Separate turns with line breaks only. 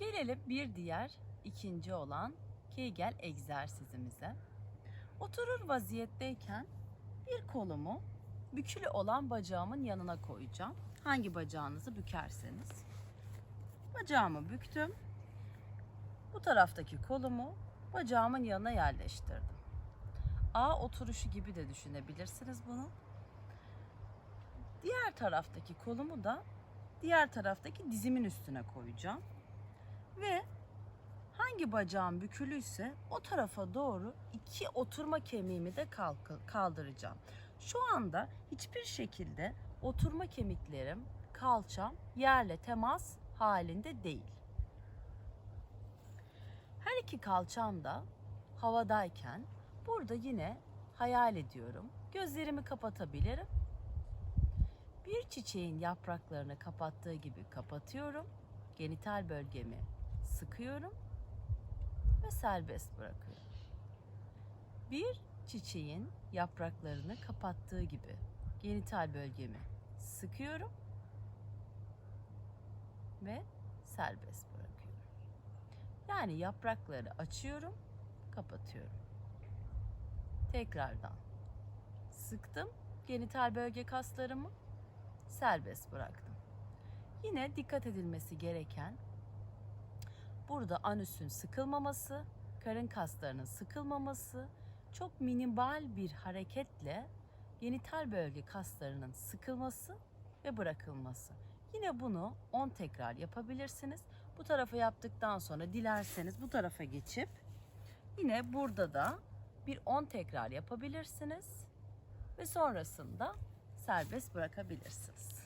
Gelelim bir diğer ikinci olan Kegel egzersizimize. Oturur vaziyetteyken bir kolumu bükülü olan bacağımın yanına koyacağım. Hangi bacağınızı bükerseniz. Bacağımı büktüm. Bu taraftaki kolumu bacağımın yanına yerleştirdim. A oturuşu gibi de düşünebilirsiniz bunu. Diğer taraftaki kolumu da diğer taraftaki dizimin üstüne koyacağım. Ve hangi bacağım bükülüyse o tarafa doğru iki oturma kemiğimi de kaldıracağım. Şu anda hiçbir şekilde oturma kemiklerim, kalçam yerle temas halinde değil. Her iki kalçam da havadayken burada yine hayal ediyorum. Gözlerimi kapatabilirim. Bir çiçeğin yapraklarını kapattığı gibi kapatıyorum. Genital bölgemi sıkıyorum ve serbest bırakıyorum. Bir çiçeğin yapraklarını kapattığı gibi genital bölgemi sıkıyorum ve serbest bırakıyorum. Yani yaprakları açıyorum, kapatıyorum. Tekrardan sıktım genital bölge kaslarımı, serbest bıraktım. Yine dikkat edilmesi gereken burada anüsün sıkılmaması, karın kaslarının sıkılmaması, çok minimal bir hareketle genital bölge kaslarının sıkılması ve bırakılması. Yine bunu 10 tekrar yapabilirsiniz. Bu tarafa yaptıktan sonra dilerseniz bu tarafa geçip yine burada da bir 10 tekrar yapabilirsiniz ve sonrasında serbest bırakabilirsiniz.